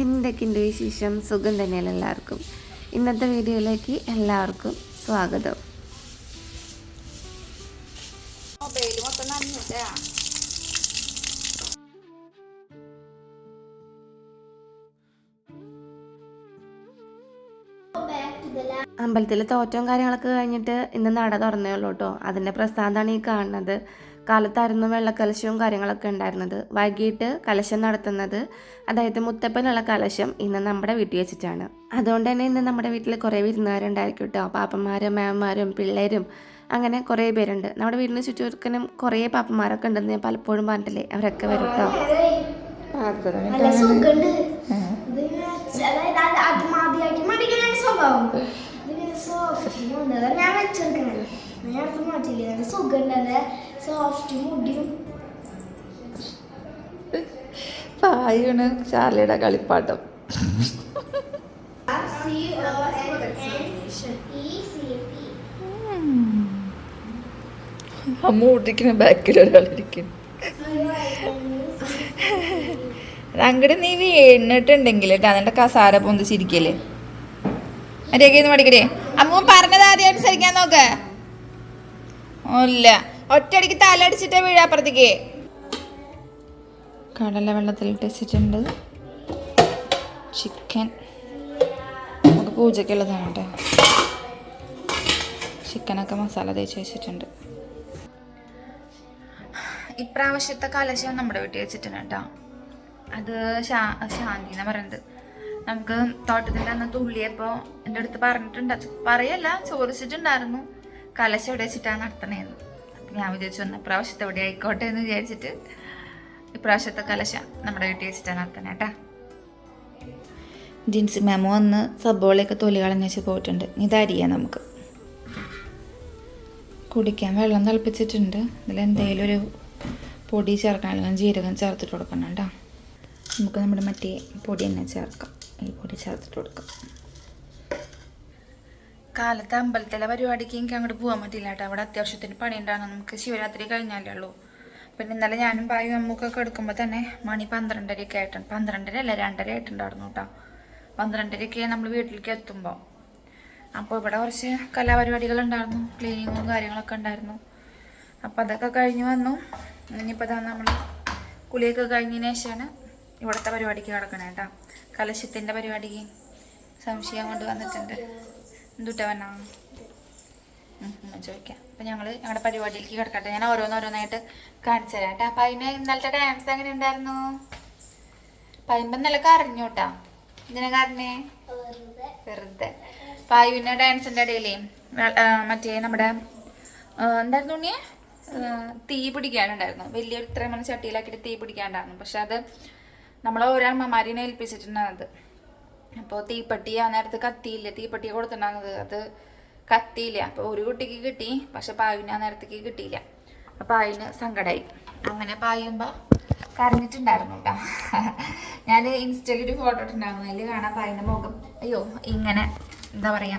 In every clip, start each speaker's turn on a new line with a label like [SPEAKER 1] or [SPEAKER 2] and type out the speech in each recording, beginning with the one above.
[SPEAKER 1] എന്തൊക്കെയുണ്ട് വിശേഷം? സുഖം തന്നെയല്ല എല്ലാവർക്കും? ഇന്നത്തെ വീഡിയോയിലേക്ക് എല്ലാവർക്കും സ്വാഗതം.
[SPEAKER 2] അമ്പലത്തിലെ
[SPEAKER 1] അമ്പലത്തിൽ തോറ്റവും കാര്യങ്ങളൊക്കെ കഴിഞ്ഞിട്ട് ഇന്ന് നട തുറന്നേ ഉള്ളൂ കേട്ടോ. അതിന്റെ പ്രസാദമാണ് ഈ കാണുന്നത്. കാലത്തായിരുന്നു വെള്ളക്കലശവും കാര്യങ്ങളൊക്കെ ഉണ്ടായിരുന്നത്. വൈകിട്ട് കലശം നടത്തുന്നത് അതായത് മുത്തപ്പനുള്ള കലശം ഇന്ന് നമ്മുടെ വീട്ടിൽ വെച്ചിട്ടാണ്. അതുകൊണ്ട് തന്നെ ഇന്ന് നമ്മുടെ വീട്ടിൽ കുറേ വിരുന്നുകാരുണ്ടായിരിക്കും കേട്ടോ. പാപ്പന്മാരും മാമന്മാരും പിള്ളേരും അങ്ങനെ കുറേ പേരുണ്ട്. നമ്മുടെ വീടിന് ചുറ്റുവർക്കനും കുറേ പാപ്പന്മാരൊക്കെ ഉണ്ടെന്ന് ഞാൻ പലപ്പോഴും പറഞ്ഞിട്ടില്ലേ? അവരൊക്കെ വരും കേട്ടോ.
[SPEAKER 3] സ്വഭാവം. ഞാൻ വെച്ചെടുക്കണേ അടുത്ത് മാറ്റില്ല നല്ല സുഖം നല്ല സോഫ്റ്റ് മുടിയും.
[SPEAKER 2] പായാണ് ചാർലിയുടെ കളിപ്പാട്ടം. അമ്മ ഊട്ടിക്കുന്ന ബാക്കിൽ ഒരാളിരിക്കുന്നു അങ്ങോട്ട് നീ വീണിട്ടുണ്ടെങ്കിൽ കേട്ടോ അതിന്റെ കസാര പൊന്തിച്ചിരിക്കല്ലേ മര്യാദയ്ക്ക് പഠിക്കടേ. അമ്മ പറഞ്ഞത് ആദ്യം അനുസരിക്കാൻ നോക്ക്. ഇല്ല ഒറ്റയടിക്ക് തലടിച്ചിട്ട് വീഴാപ്പുറത്തേക്ക് കടല വെള്ളത്തിലിട്ട് വെച്ചിട്ടുണ്ട്. ചിക്കൻ നമുക്ക് പൂജയ്ക്കുള്ളതാണ് കേട്ടോ ചിക്കനൊക്കെ മസാല തേച്ച് വെച്ചിട്ടുണ്ട്. ഇപ്രാവശ്യത്തെ കലശം നമ്മുടെ വീട്ടിൽ വെച്ചിട്ടുണ്ട് കേട്ടോ. അത് ശാ ശാന്തി എന്ന് പറയുന്നത് നമുക്ക് തോട്ടത്തിന്റെ അന്ന് തുള്ളിയപ്പോൾ എന്റെ അടുത്ത് പറഞ്ഞിട്ടുണ്ട്. പറയല്ല ചോദിച്ചിട്ടുണ്ടായിരുന്നു. കലശം ഇവിടെ വെച്ചിട്ടാണ് നടത്തണേന്ന് ഞാൻ വിചാരിച്ചു വന്ന ഇപ്രാവശ്യത്തെ എവിടെ ആയിക്കോട്ടെ എന്ന് വിചാരിച്ചിട്ട് ഇപ്രാവശ്യത്തെ കലശ നമ്മുടെ വീട്ടിൽ വെച്ചിട്ടാണ് നടത്തണേ കേട്ടാ. ജിൻസി മാമോ വന്ന് സബോളയൊക്കെ തൊലി കളഞ്ഞ് വെച്ച് പോയിട്ടുണ്ട്. ഇതരിയാ നമുക്ക്. കുടിക്കാൻ വെള്ളം തിളപ്പിച്ചിട്ടുണ്ട്. ഇതിൽ എന്തെങ്കിലും ഒരു പൊടി ചേർക്കണം. അല്ലെങ്കിൽ ജീരകം ചേർത്തിട്ട് കൊടുക്കണം കേട്ടോ. നമുക്ക് നമ്മുടെ മറ്റേ പൊടി തന്നെ ചേർക്കാം. ഈ പൊടി ചേർത്തിട്ട് കൊടുക്കാം. കാലത്ത് അമ്പലത്തിലെ പരിപാടിക്ക് എനിക്ക് അങ്ങോട്ട് പോകാൻ പറ്റില്ല കേട്ടോ. അവിടെ അത്യാവശ്യത്തിന് പണി ഉണ്ടാകും നമുക്ക് ശിവരാത്രി കഴിഞ്ഞാലേ ഉള്ളൂ. പിന്നെ ഇന്നലെ ഞാനും ബായും അമ്മക്കൊക്കെ എടുക്കുമ്പോൾ തന്നെ മണി പന്ത്രണ്ടരയൊക്കെ ആയിട്ടുണ്ട്. പന്ത്രണ്ടര അല്ല രണ്ടര ആയിട്ടുണ്ടായിരുന്നു കേട്ടോ. പന്ത്രണ്ടരയ്ക്ക് നമ്മൾ വീട്ടിലേക്ക് എത്തുമ്പോൾ അപ്പോൾ ഇവിടെ കുറച്ച് കലാപരിപാടികൾ ഉണ്ടായിരുന്നു ക്ലീനിങ്ങും കാര്യങ്ങളൊക്കെ ഉണ്ടായിരുന്നു. അപ്പോൾ അതൊക്കെ കഴിഞ്ഞ് വന്നു. ഇനിയിപ്പോൾ തന്നെ നമ്മൾ കുളിയൊക്കെ കഴിഞ്ഞതിന് ശേഷമാണ് ഇവിടുത്തെ പരിപാടിക്ക് കിടക്കണേ കേട്ടോ. കലശത്തിന്റെ പരിപാടിക്ക് സംശയം കൊണ്ട് വന്നിട്ടുണ്ട്. എന്തുട്ടാ വന്നാ ചോദിക്കാം. അപ്പം ഞങ്ങൾ ഞങ്ങളുടെ പരിപാടിയിലേക്ക് കിടക്കട്ടെ. ഞാൻ ഓരോന്നോരോന്നായിട്ട് കാണിച്ചു തരാം കേട്ടോ. അതിന് ഇന്നലത്തെ ഡാൻസ് എങ്ങനെ ഉണ്ടായിരുന്നു? പതിമ്പം നല്ല കരഞ്ഞു കേട്ടാ ഇതിനെ കാരണേ വെറുതെ. പായുവിന്റെ ഡാൻസിന്റെ ഇടയിലേ മറ്റേ നമ്മുടെ എന്തായിരുന്നു ഉണ്ണിയെ? തീ പിടിക്കാനുണ്ടായിരുന്നു. വലിയൊരു ഇത്രയും മണി ചട്ടിയിലാക്കിയിട്ട് തീ പിടിക്കാണ്ടായിരുന്നു. പക്ഷെ അത് നമ്മളെ ഓരോ അമ്മമാരിനെ ഏൽപ്പിച്ചിട്ടുണ്ടായിരുന്നത് അപ്പോൾ തീപ്പെട്ടി ആ നേരത്ത് കത്തിയില്ല? തീപ്പെട്ടി കൊടുത്തിട്ടുണ്ടായിരുന്നത്. അത് കത്തിയില്ല. അപ്പോൾ ഒരു കുട്ടിക്ക് കിട്ടി. പക്ഷെ പായുവിന് ആ നേരത്തേക്ക് കിട്ടിയില്ല. അപ്പോൾ പായുവിന് സങ്കടമായി അങ്ങനെ പായുമ്പോൾ കരഞ്ഞിട്ടുണ്ടായിരുന്നു കേട്ടോ ഞാൻ ഇൻസ്റ്റയിൽ ഒരു ഫോട്ടോ ഇട്ടുണ്ടായിരുന്നു അതിൽ കാണാൻ പായുന്ന മുഖം. അയ്യോ ഇങ്ങനെ എന്താ പറയാ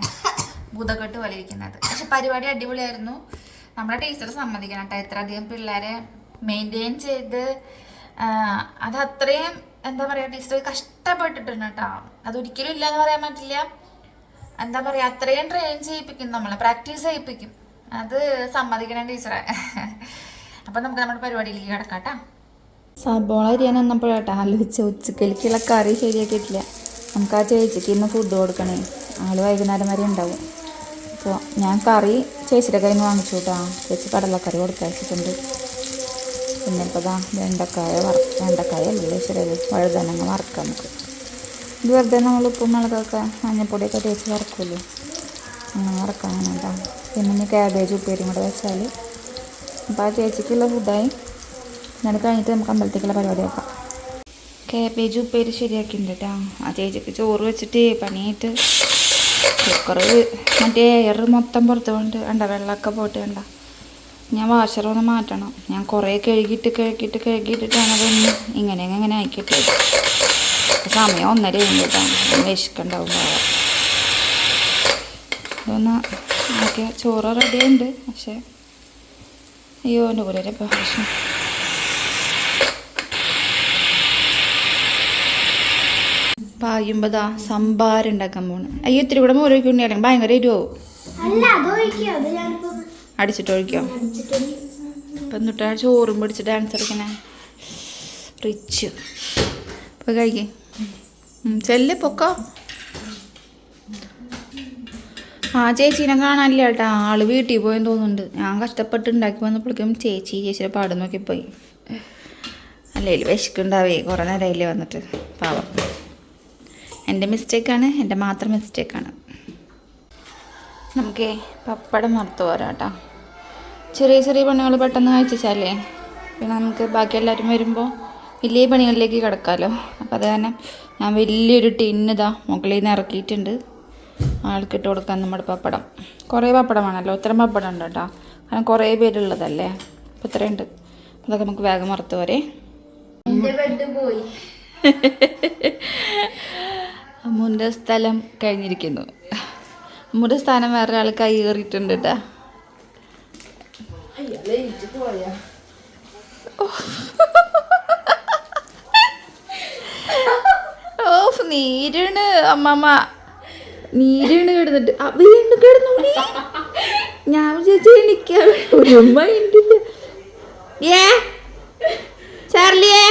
[SPEAKER 2] ഭൂതക്കെട്ട് പോലെ ഇരിക്കുന്നത്. പക്ഷെ പരിപാടി അടിപൊളിയായിരുന്നു. നമ്മുടെ ടീച്ചർ സമ്മതിക്കണം കേട്ടോ എത്ര പിള്ളേരെ മെയിന്റെയിൻ ചെയ്ത് അത് അത്രയും എന്താ പറയാ ടീച്ചർ കഷ്ടപ്പെട്ടിട്ടുണ്ട് കേട്ടോ. അതൊരിക്കലും ഇല്ല എന്ന് പറയാൻ പറ്റില്ല. എന്താ പറയാ അത്രയും ട്രെയിൻ ചെയ്യിപ്പിക്കും നമ്മളെ പ്രാക്ടീസ് ചെയ്യിപ്പിക്കും. അത് സമ്മതിക്കണം ടീച്ചറെ. അപ്പൊ നമുക്ക് നമ്മുടെ പരിപാടിയിലേക്ക് കിടക്കാം കേട്ടോ. സബോള അരിയാൻ വന്നപ്പോഴാട്ടോ ആലോചിച്ച ഉച്ചക്കലിക്കുള്ള കറി ശരിയാക്കിയിട്ടില്ല. നമുക്ക് ആ ചേച്ചിക്ക് ഇന്ന് ഫുഡ് കൊടുക്കണേ. ആൾ വൈകുന്നേരം വരെ ഉണ്ടാവും. അപ്പോൾ ഞാൻ കറി ചേച്ചിയുടെ കയ്യിൽ നിന്ന് വാങ്ങിച്ചു കേട്ടോ. ചേച്ചി കടലക്കറി കൊടുത്തയച്ചിട്ടുണ്ട് പിന്നെ ഇപ്പോൾ ഇതാ വെണ്ടക്കായ വറ വെണ്ടക്കായ അല്ലേ ശരി വഴുതനങ്ങ വറക്കാം നമുക്ക്. ഇത് വെറുതെ നമ്മൾ ഉപ്പും മുളകൊക്കെ മഞ്ഞപ്പൊടിയൊക്കെ തേച്ച് വറക്കുമല്ലോ അങ്ങനെ വറക്കാനാണ് കേട്ടോ പിന്നെ ഇനി ക്യാബേജ് ഉപ്പേരിയും കൂടെ വെച്ചാൽ അപ്പോൾ ആ ചേച്ചിക്കുള്ള ഫുഡായി എന്നിട്ട് കഴിഞ്ഞിട്ട് നമുക്ക് അമ്പലത്തേക്കുള്ള പരിപാടി നോക്കാം. ക്യാബേജ് ഉപ്പേരി ശരിയാക്കിയിട്ടുണ്ട് കേട്ടോ ആ ചേച്ചിക്ക് ചോറ് വെച്ചിട്ട് പണിയായിട്ട് കുക്കറ് മറ്റേ എയർ മൊത്തം പുറത്ത് കൊണ്ട് കണ്ട വെള്ളമൊക്കെ പോയിട്ട് കണ്ട. ഞാൻ വാഷർ ഒന്ന് മാറ്റണം. ഞാൻ കുറേ കഴുകിയിട്ട് കഴുകിയിട്ട് കഴുകിയിട്ടിട്ടാണ് അതൊന്ന് ഇങ്ങനെ ഇങ്ങനെ ആക്കിയിട്ട് സമയം ഒന്നര കഴിഞ്ഞിട്ടാണ് വിശക്കുണ്ടാവും പാവം. ഇതൊന്ന് ആക്കിയ ചോറ് റെഡിയുണ്ട് പക്ഷേ അയ്യോ എന്റെ കൂടെ ഭാഷ പായുമ്പതാ സംഭാരം ഉണ്ടാക്കാൻ പോണ്. അയ്യോ ഇത്തിരി കൂടെ അല്ലെങ്കിൽ ഭയങ്കര എരിവോ അടിച്ചിട്ട് ഒഴിക്കോ ഇപ്പം എന്നിട്ട് ചോറും പിടിച്ച് ഡാൻസ് കളിക്കണേ. റിച്ച് ഇപ്പം കഴിക്കേ. ചെല്ല് പൊക്കോ. ആ ചേച്ചീനെ കാണാനില്ല കേട്ടാ. ആൾ വീട്ടിൽ പോയെന്ന് തോന്നുന്നുണ്ട്. ഞാൻ കഷ്ടപ്പെട്ട് ഉണ്ടാക്കി വന്നപ്പോഴേക്കും ചേച്ചി ചേച്ചിയുടെ പാട് നോക്കി പോയി. അല്ലെങ്കിൽ വിശക്കുണ്ടാവേ. കുറേ നേരമായില്ലേ വന്നിട്ട്. പാവം. എന്റെ മിസ്റ്റേക്കാണ് എന്റെ മാത്രം മിസ്റ്റേക്കാണ് നമുക്കേ പപ്പടം മറത്തു പോരാ കേട്ടോ ചെറിയ ചെറിയ പണികൾ പെട്ടെന്ന് കഴിച്ചാലേ. പിന്നെ നമുക്ക് ബാക്കി എല്ലാവരും വരുമ്പോൾ വലിയ പണികളിലേക്ക് കിടക്കാമല്ലോ അപ്പോൾ അത് കാരണം ഞാൻ വലിയൊരു ടിന്നിതാ മുകളിൽ നിന്ന് ഇറക്കിയിട്ടുണ്ട്. ആൾക്കിട്ട് കൊടുക്കാൻ നമ്മുടെ പപ്പടം. കുറേ പപ്പടമാണല്ലോ ഇത്രയും പപ്പടം ഉണ്ട് കേട്ടോ. കാരണം കുറേ പേരുള്ളതല്ലേ. അപ്പോൾ ഇത്രയുണ്ട്. അതൊക്കെ നമുക്ക് വേഗം മറത്ത് പോരെ.
[SPEAKER 3] പോയി.
[SPEAKER 2] അമ്മുന്റെ സ്ഥലം കഴിഞ്ഞിരിക്കുന്നു. അമ്മുടെ സ്ഥാനം വേറെ ആൾ കൈ കയറിയിട്ടുണ്ട് കേട്ടാ. ഓഫ് നീരാണ് അമ്മമ്മ. നീരാണ് കിടന്നിട്ട്. വീണ്ടും കിടന്നു? ഞാൻ വിചാരിച്ചു എനിക്ക് ഒരു അമ്മ ഉണ്ടില്ല ഏ? ചാർലിയേ?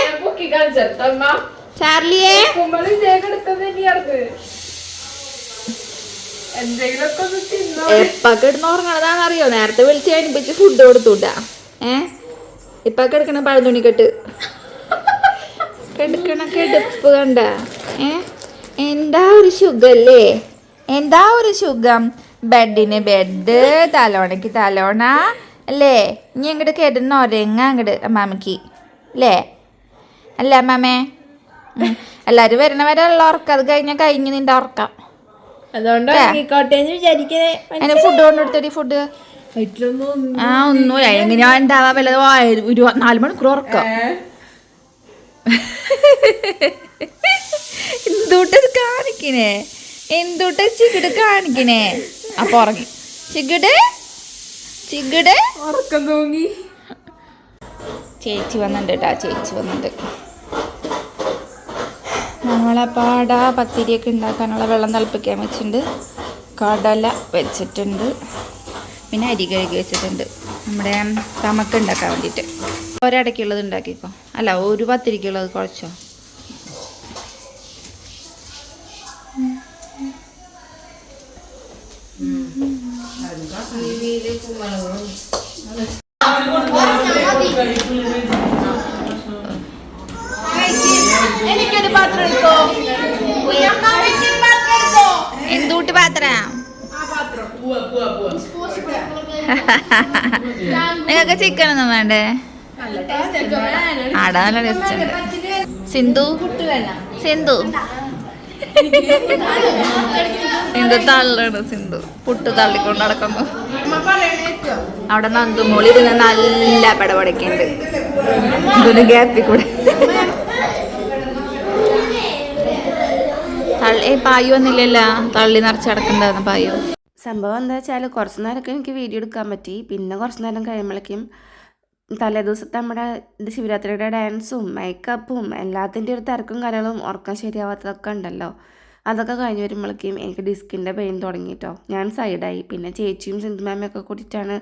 [SPEAKER 2] ചാർലിയേ? എപ്പ കിടന്ന് ഉറങ്ങണതാന്ന് അറിയോ നേരത്തെ വിളിച്ച് കഴിഞ്ഞിപ്പിച്ച് ഫുഡ് കൊടുത്തുട്ടാ. ഏ? ഇപ്പൊ കിടക്കണ കെട്ട് കിടക്കണ കിടപ്പ് കണ്ട. ഏ? എന്താ ഒരു സുഖല്ലേ? എന്താ ഒരു സുഖം? ബെഡിന് ബെഡ് തലോണയ്ക്ക് തലോണ അല്ലേ? ഇനി അങ്ങോട്ട് കിടന്ന് ഒരങ്ങ അങ്ങോട്ട് അമ്മാമ്മക്ക് അല്ലേ? അല്ല അമ്മാമേ എല്ലാവരും വരണവരെ വരണ ഉള്ള ഉറക്കം. അത് കഴിഞ്ഞാൽ കഴിഞ്ഞ് നിന്റെ ഉറക്കം.
[SPEAKER 4] അതുകൊണ്ട് ഇറങ്ങിക്കോട്ടെ എന്ന് വിചാരിക്കണേ
[SPEAKER 2] അതിന് ഫുഡ് കൊണ്ടെടുത്തടി ഫുഡ് ആ ഒന്നുമില്ല. എങ്ങനെയാ ഉണ്ടാവാ വല്ലത് ഇരുപത്തിനാല് മണിക്കൂർ ഉറക്കം. എന്തൂട്ടത് കാണിക്കണേ? എന്തൂട്ട ചികിട് കാണിക്കണേ? അപ്പൊ ഉറങ്ങി. ചികിട്? ചികിട്?
[SPEAKER 4] ഉറക്കം തോന്നി
[SPEAKER 2] ചേച്ചി വന്നിട്ടുണ്ട് കേട്ടാ ചേച്ചി വന്നിട്ടുണ്ട് നമ്മളെ പാടാ പത്തിരിയൊക്കെ ഉണ്ടാക്കാനുള്ള വെള്ളം തിളപ്പിക്കാൻ വെച്ചിട്ടുണ്ട് കടല വെച്ചിട്ടുണ്ട് പിന്നെ അരി കഴുകി വെച്ചിട്ടുണ്ട് നമ്മുടെ തമക്ക് ഉണ്ടാക്കാൻ വേണ്ടിയിട്ട് ഒരടയ്ക്കുള്ളത് ഉണ്ടാക്കിക്കോ അല്ല ഒരു പത്തിരിക്കുള്ളത് കുഴച്ചോ എന്തൂട്ട് നിങ്ങൾക്ക് ചിക്കൻ ഒന്നും വേണ്ടേ? ആടാ നല്ല ടേസ്റ്റ് സിന്ധു? സിന്ധു. സിന്ധു തള്ളാണ് സിന്ധു. പുട്ട് തള്ളിക്കൊണ്ട് നടക്കുന്നു. അവിടെ നന്ദുമോളി ഇരുന്ന് നല്ല പടപടക്കുണ്ട് ഇതിന് ഗ്യാപ്പിൽ കൂടെ. തള്ളി പായു വന്നില്ലല്ല. തള്ളി നിറച്ചടക്കണ്ടായിരുന്നു പായു.
[SPEAKER 1] സംഭവം എന്താ വെച്ചാൽ കുറച്ച് നേരമൊക്കെ എനിക്ക് വീഡിയോ എടുക്കാൻ പറ്റി. പിന്നെ കുറച്ച് നേരം കഴിയുമ്പോഴേക്കും തലേ ദിവസത്തെ നമ്മുടെ ശിവരാത്രിയുടെ ഡാൻസും മേക്കപ്പും എല്ലാത്തിന്റെ ഒരു തിരക്കും കാര്യങ്ങളും ഉറക്കം ശരിയാവാത്തതൊക്കെ ഉണ്ടല്ലോ. അതൊക്കെ കഴിഞ്ഞ് വരുമ്പോഴേക്കും എനിക്ക് ഡിസ്കിന്റെ പെയിൻ തുടങ്ങിയിട്ടോ ഞാൻ സൈഡായി പിന്നെ ചേച്ചിയും സിന്ധുമാമയൊക്കെ കൂട്ടിയിട്ടാണ്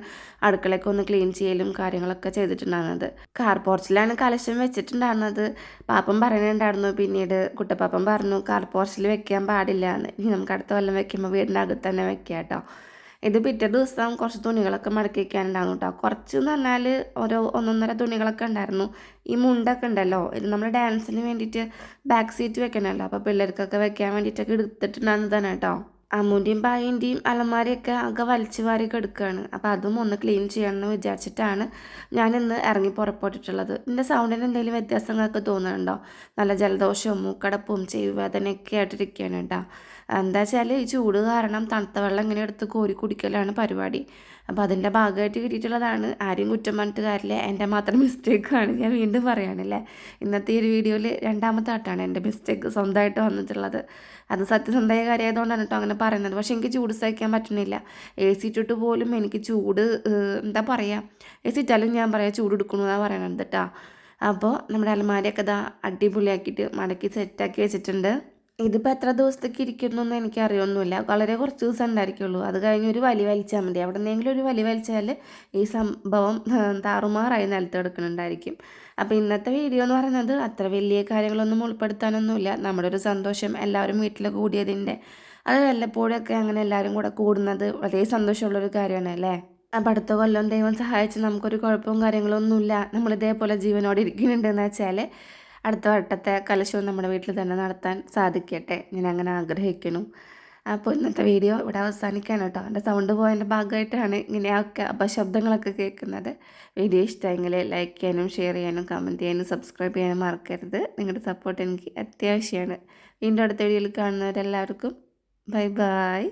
[SPEAKER 1] അടുക്കളയൊക്കെ ഒന്ന് ക്ലീൻ ചെയ്യലും കാര്യങ്ങളൊക്കെ ചെയ്തിട്ടുണ്ടായിരുന്നത്. കാർ പോർച്ചിലാണ് കലശം വെച്ചിട്ടുണ്ടായിരുന്നത്. പാപ്പം പറയുന്നുണ്ടായിരുന്നു പിന്നീട് കുട്ടപ്പാപ്പം പറഞ്ഞു കാർ പോർച്ചിൽ വെക്കാൻ പാടില്ല എന്ന്. ഇനി നമുക്ക് അടുത്ത കൊല്ലം വെക്കുമ്പോൾ വീടിന്റെ അകത്ത് തന്നെ വെക്കാം കേട്ടോ ഇത് പിറ്റേ ദിവസം കുറച്ച് തുണികളൊക്കെ മടക്കി വയ്ക്കാനുണ്ടായിരുന്നു കേട്ടോ കുറച്ച് എന്ന് പറഞ്ഞാൽ ഓരോ ഒന്നൊന്നര തുണികളൊക്കെ ഉണ്ടായിരുന്നു. ഈ മുണ്ടൊക്കെ ഉണ്ടല്ലോ ഇത് നമ്മൾ ഡാൻസിന് വേണ്ടിയിട്ട് ബാക്ക് സീറ്റ് വെക്കണമല്ലോ അപ്പോൾ പിള്ളേർക്കൊക്കെ വെക്കാൻ വേണ്ടിയിട്ടൊക്കെ എടുത്തിട്ടുണ്ടായിരുന്നതാണ് കേട്ടോ അമ്മൂന്റെയും പായിന്റെയും അലമാരയൊക്കെ ആകെ വലിച്ചു വാരി എടുക്കുകയാണ് അപ്പോൾ അതും ഒന്ന് ക്ലീൻ ചെയ്യണമെന്ന് വിചാരിച്ചിട്ടാണ് ഞാൻ ഇന്ന് ഇറങ്ങി പുറപ്പെട്ടിട്ടുള്ളത്. എന്റെ സൗണ്ടിന് എന്തെങ്കിലും വ്യത്യാസങ്ങളൊക്കെ തോന്നുന്നുണ്ടോ? നല്ല ജലദോഷവും മൂക്കടപ്പും ചെവി വേദനയൊക്കെ ആയിട്ടിരിക്കുകയാണ് കേട്ടോ എന്താ വെച്ചാൽ ഈ ചൂട് കാരണം തണുത്ത വെള്ളം ഇങ്ങനെ എടുത്ത് കോരി കുടിക്കലാണ് പരിപാടി. അപ്പോൾ അതിന്റെ ഭാഗമായിട്ട് കിട്ടിയിട്ടുള്ളതാണ്. ആരും കുറ്റം പറഞ്ഞിട്ട് കാര്യമില്ല. എന്റെ മാത്രം മിസ്റ്റേക്കാണ് ഞാൻ വീണ്ടും പറയുകയാണല്ലേ ഇന്നത്തെ ഈ ഒരു വീഡിയോയിൽ രണ്ടാമത്തെ ആട്ടാണ് എന്റെ മിസ്റ്റേക്ക് സ്വന്തമായിട്ട് വന്നിട്ടുള്ളത്. അത് സത്യസന്ധമായ കാര്യമായതുകൊണ്ടാണ് കേട്ടോ അങ്ങനെ പറയുന്നത്. പക്ഷേ എനിക്ക് ചൂട് സഹിക്കാൻ പറ്റുന്നില്ല. എ സി ഇട്ടിട്ട് പോലും എനിക്ക് ചൂട് എന്താ പറയുക എ സി ഇട്ടാലും ഞാൻ പറയാം ചൂട് എടുക്കണമെന്നാണ് പറയണത് കേട്ടോ അപ്പോൾ നമ്മുടെ അലമാരയൊക്കെ ഇതാ അടിപൊളിയാക്കിയിട്ട് മടക്കി സെറ്റാക്കി വെച്ചിട്ടുണ്ട്. ഇതിപ്പോൾ എത്ര ദിവസത്തേക്ക് ഇരിക്കുന്നൊന്നും എനിക്ക് അറിയൊന്നുമില്ല വളരെ കുറച്ച് ദിവസം ഉണ്ടായിരിക്കുള്ളൂ. അത് കഴിഞ്ഞ് ഒരു വലി വലിച്ചാൽ മതി. അവിടെ നിന്നെങ്കിലും ഒരു വലി വലിച്ചാൽ ഈ സംഭവം താറുമാറായി നിലത്ത് കിടക്കുന്നുണ്ടായിരിക്കും അപ്പോൾ ഇന്നത്തെ വീഡിയോ എന്ന് പറയുന്നത് അത്ര വലിയ കാര്യങ്ങളൊന്നും ഉൾപ്പെടുത്താനൊന്നുമില്ല. നമ്മുടെ ഒരു സന്തോഷം എല്ലാവരും വീട്ടിൽ കൂടിയതിന്റെ അത് വല്ലപ്പോഴൊക്കെ അങ്ങനെ എല്ലാവരും കൂടെ കൂടുന്നത് വളരെ സന്തോഷമുള്ളൊരു കാര്യമാണ് അല്ലേ? അപ്പം അടുത്ത കൊല്ലം ദൈവം സഹായിച്ച് നമുക്കൊരു കുഴപ്പവും കാര്യങ്ങളൊന്നുമില്ല. നമ്മൾ ഇതേപോലെ ജീവനോടെ ഇരിക്കുന്നുണ്ടെന്ന് വെച്ചാൽ അടുത്ത വട്ടത്തെ കലശവും നമ്മുടെ വീട്ടിൽ തന്നെ നടത്താൻ സാധിക്കട്ടെ. ഞാൻ അങ്ങനെ ആഗ്രഹിക്കുന്നു. അപ്പോൾ ഇന്നത്തെ വീഡിയോ ഇവിടെ അവസാനിക്കാണ് കേട്ടോ. എന്റെ സൗണ്ട് പോയതിന്റെ ഭാഗമായിട്ടാണ് ഇങ്ങനെയൊക്കെ അപശബ്ദങ്ങളൊക്കെ കേൾക്കുന്നത്. വീഡിയോ ഇഷ്ടമെങ്കിൽ ലൈക്ക് ചെയ്യാനും ഷെയർ ചെയ്യാനും കമന്റ് ചെയ്യാനും സബ്സ്ക്രൈബ് ചെയ്യാനും മറക്കരുത്. നിങ്ങളുടെ സപ്പോർട്ട് എനിക്ക് അത്യാവശ്യമാണ്. വീണ്ടും അടുത്ത വീഡിയോയിൽ കാണുന്നവരെല്ലാവർക്കും ബൈ ബൈ